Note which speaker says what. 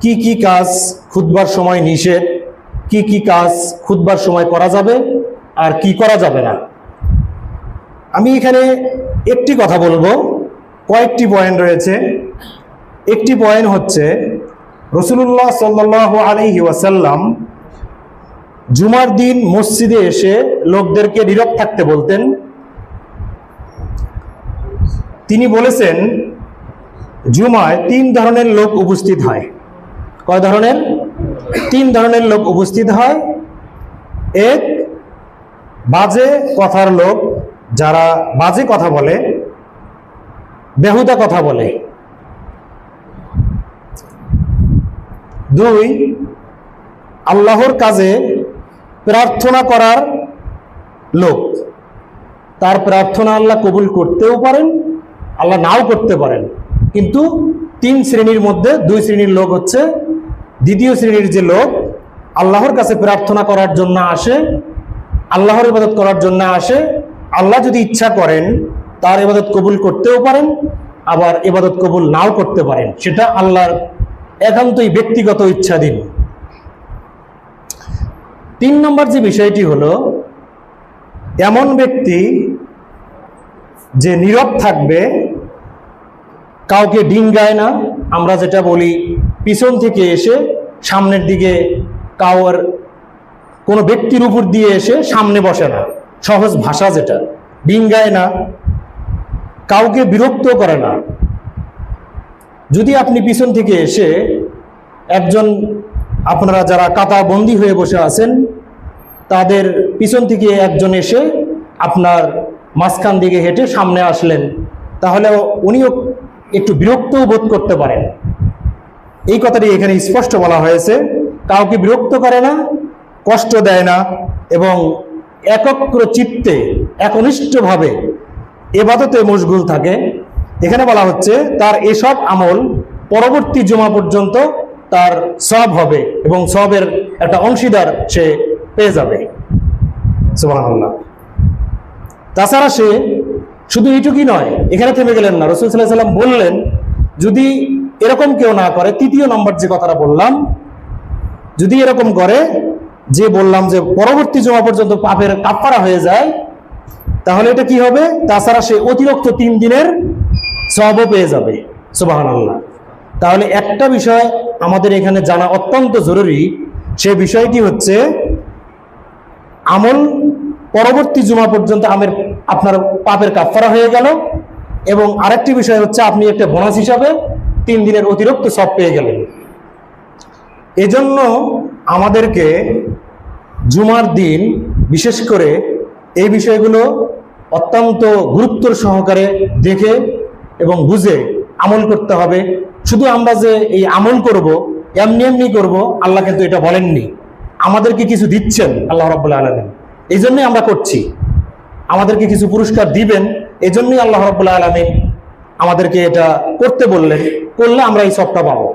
Speaker 1: কি কি কাজ খুদবার সময় নিষেধ? কি কি কাজ খুদবার সময় করা যাবে আর কি করা যাবে না? আমি এখানে একটি কথা বলব। কয়েকটি পয়েন্ট রয়েছে। একটি পয়েন্ট হচ্ছে রসুল্লাহ সাল্লাহ আলহি ওয়াসাল্লাম জুমার দিন মসজিদে এসে লোকদেরকে নীরব থাকতে বলতেন। তিনি বলেছেন, জুমায় তিন ধরনের লোক উপস্থিত হয়। কয় ধরনের? তিন ধরনের লোক উপস্থিত হয়। এক, বাজে কথার লোক যারা বাজে কথা বলে, বেহুদা কথা বলে। দুই, আল্লাহর কাজে প্রার্থনা করার লোক। তার প্রার্থনা আল্লাহ কবুল করতেও পারেন, আল্লাহ নাও করতে পারেন। কিন্তু তিন শ্রেণির মধ্যে দুই শ্রেণির লোক হচ্ছে দ্বিতীয় শ্রেণির যে লোক, আল্লাহর কাছে প্রার্থনা করার জন্য আসে, আল্লাহর ইবাদত করার জন্য আসে, আল্লাহ যদি ইচ্ছা করেন, তার ইবাদত কবুল করতেও পারেন, আবার ইবাদত কবুল নাও করতে পারেন। সেটা আল্লাহর একান্তই ব্যক্তিগত ইচ্ছাধীন। তিন নম্বর যে বিষয়টি হলো, এমন ব্যক্তি যে নীরব থাকবে, কাউকে ডিঙ্গায় না, আমরা যেটা বলি, পিছন থেকে এসে সামনের দিকে কাউর কোনো ব্যক্তির উপর দিয়ে এসে সামনে বসে না। সহজ ভাষা যেটা। ডিঙ্গায় না। কাউকে বিরক্ত করে না। যদি আপনি পিছন থেকে এসে একজন, আপনারা যারা কাতা বন্দি হয়ে বসে আছেন, তাদের পিছন থেকে একজন এসে আপনার মাঝখান দিকে হেঁটে সামনে আসলেন তাহলে উনিও একটু বিরক্তও বোধ করতে পারেন। এই কথাটি এখানে স্পষ্ট বলা হয়েছে। কাউকে বিরক্ত করে না, কষ্ট দেয় না এবং একক্র চিত্তে, একনিষ্ঠভাবে এবাদতে মশগুল থাকে। এখানে বলা হচ্ছে, তার এসব আমল পরবর্তী জমা পর্যন্ত তার সব হবে এবং সবের একটা অংশীদার সে পেয়ে যাবে। তাছাড়া সে শুধু এইটুকুই নয়, এখানে থেমে গেলেন না। রসুল সাল্লাহ সাল্লাম বললেন, যদি এরকম কেউ না করে, তৃতীয় নম্বর যে কথাটা বললাম, যদি এরকম করে, যে বললাম যে পরবর্তী জমা পর্যন্ত পাপের কাপড়া হয়ে যায়, তাহলে এটা কি হবে? তাছাড়া সে অতিরিক্ত তিন দিনের সবও পেয়ে যাবে সুবাহান আল্লাহ তাহলে একটা বিষয় আমাদের এখানে জানা অত্যন্ত জরুরি, সে বিষয়টি হচ্ছে, আমল পরবর্তী জুমা পর্যন্ত আমের, আপনার পাপের কাফারা হয়ে গেল, এবং আরেকটি বিষয় হচ্ছে আপনি একটা বোনাস হিসাবে তিন দিনের অতিরিক্ত সব পেয়ে গেলেন। এজন্য আমাদেরকে জুমার দিন বিশেষ করে এই বিষয়গুলো অত্যন্ত গুরুত্ব সহকারে দেখে এবং বুঝে আমল করতে হবে। শুধু আমরা যে এই আমল করব, এমনি এমনি করব, আল্লাহ কিন্তু এটা বলেননি। আমাদেরকে কিছু দিচ্ছেন আল্লাহ রব্বুল্লাহ আলমিন। এই জন্যই আমরা করছি। আমাদেরকে কিছু পুরস্কার দিবেন এই জন্যই আল্লাহ রব্বুল্লাহ আলমিন আমাদেরকে এটা করতে বললেন করলে আমরা এই সবটা পাবো।